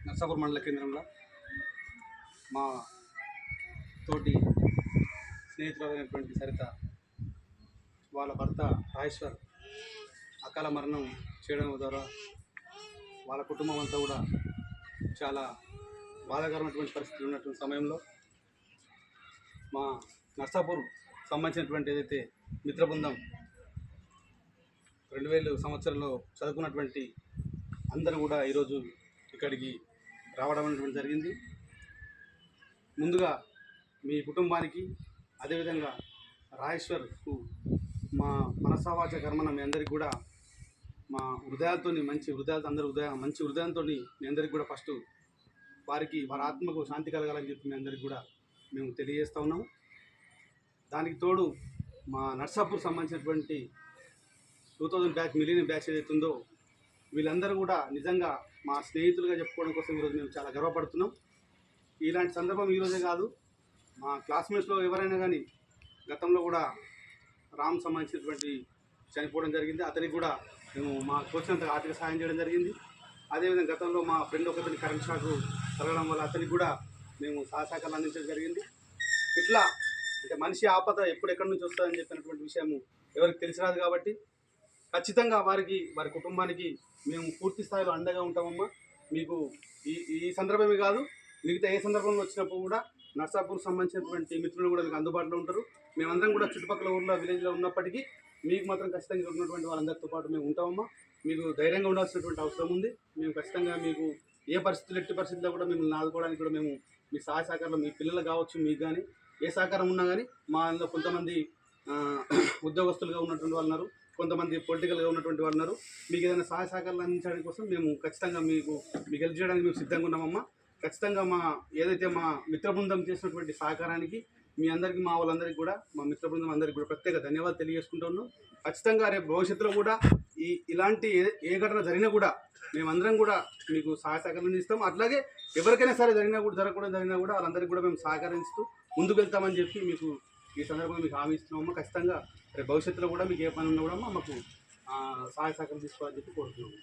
నర్సాపూర్ మండల కేంద్రంలో మా తోటి స్నేహితులైనటువంటి సరిత వాళ్ళ భర్త రాజేశ్వర్ అకాల మరణం చేయడం ద్వారా వాళ్ళ కుటుంబం అంతా కూడా చాలా బాధాకరమైనటువంటి పరిస్థితులు ఉన్నటువంటి సమయంలో మా నర్సాపూర్ సంబంధించినటువంటి ఏదైతే మిత్ర బృందం రెండు వేలు సంవత్సరంలో చదువుకున్నటువంటి అందరూ కూడా ఈరోజు ఇక్కడికి రావడం అనేటువంటి జరిగింది. ముందుగా మీ కుటుంబానికి అదేవిధంగా రాజేశ్వర్కు మా మనసావాచ కర్మన మీ అందరికి కూడా మా హృదయాలతో మంచి హృదయాలతో అందరి హృదయ మంచి హృదయంతో మీ అందరికి కూడా ఫస్ట్ వారికి వారి ఆత్మకు శాంతి కలగాలని చెప్పి మీ అందరికి కూడా మేము తెలియజేస్తూ ఉన్నాము. దానికి తోడు మా నర్సాపూర్ సంబంధించినటువంటి two thousand batch million batch ఏదైతుందో వీళ్ళందరూ కూడా నిజంగా మా స్నేహితులుగా చెప్పుకోవడం కోసం ఈరోజు మేము చాలా గర్వపడుతున్నాం. ఇలాంటి సందర్భం ఈరోజే కాదు. మా క్లాస్మేట్స్లో ఎవరైనా కానీ గతంలో కూడా రామ్ సంబంధించినటువంటి చనిపోవడం జరిగింది. అతనికి కూడా మేము మా తోచినంత ఆర్థిక సహాయం చేయడం జరిగింది. అదేవిధంగా గతంలో మా ఫ్రెండ్ ఒకరిని కరెంట్ షాక్ తగలడం వల్ల అతనికి కూడా మేము సహసహకారాలు అందించడం జరిగింది. ఇట్లా అంటే మనిషి ఆపద ఎప్పుడు ఎక్కడి నుంచి వస్తుందని చెప్పినటువంటి విషయము ఎవరికి తెలిసి రాదు కాబట్టి ఖచ్చితంగా వారికి వారి కుటుంబానికి మేము పూర్తి స్థాయిలో అండగా ఉంటామమ్మా. మీకు ఈ ఈ సందర్భమే కాదు మిగతా ఏ సందర్భంలో వచ్చినప్పుడు కూడా నర్సాపూర్ సంబంధించినటువంటి మిత్రులు కూడా మీకు అందుబాటులో ఉంటారు. మేమందరం కూడా చుట్టుపక్కల ఊర్లో విలేజ్లో ఉన్నప్పటికీ మీకు మాత్రం ఖచ్చితంగా ఉన్నటువంటి వాళ్ళందరితో పాటు మేము ఉంటామమ్మా. మీకు ధైర్యంగా ఉండాల్సినటువంటి అవసరం ఉంది. మేము ఖచ్చితంగా మీకు ఏ పరిస్థితులు ఎట్టి పరిస్థితుల్లో కూడా మిమ్మల్ని ఆదుకోవడానికి కూడా మేము మీ సహాయ సహకారంలో మీ పిల్లలు కావచ్చు మీకు కానీ ఏ సహకారం ఉన్నా కానీ మా ఇందులో కొంతమంది ఉద్యోగస్తులుగా ఉన్నటువంటి వాళ్ళు ఉన్నారు. కొంతమంది పొలిటికల్గా ఉన్నటువంటి వాళ్ళు ఉన్నారు. మీకు ఏదైనా సహాయ సహకారాలు అందించడానికి కోసం మేము ఖచ్చితంగా మీకు మీకు హెల్ప్ చేయడానికి మేము సిద్ధంగా ఉన్నామమ్మా. ఖచ్చితంగా మా ఏదైతే మా మిత్ర బృందం చేసినటువంటి సహకారానికి మీ అందరికీ మా వాళ్ళందరికీ కూడా మా మిత్ర బృందం అందరికీ కూడా ప్రత్యేక ధన్యవాదాలు తెలియజేసుకుంటున్నాం ఖచ్చితంగా రేపు భవిష్యత్తులో కూడా ఈ ఇలాంటి ఏ ఏ ఘటన జరిగినా కూడా మేమందరం కూడా మీకు సహాయ సహకారం అందిస్తాం. అట్లాగే ఎవరికైనా సరే జరిగినా కూడా జరగకూడదు జరిగినా కూడా వాళ్ళందరికీ కూడా మేము సహకరిస్తూ ముందుకు వెళ్తామని చెప్పి మీకు ఈ సందర్భంగా మీకు హామీ ఇస్తున్నాము. ఖచ్చితంగా రేపు భవిష్యత్తులో కూడా మీకు ఏ పని ఉన్నా కూడా మాకు సహాయ సహకారం తీసుకోవాలని చెప్పి కోరుతున్నాము.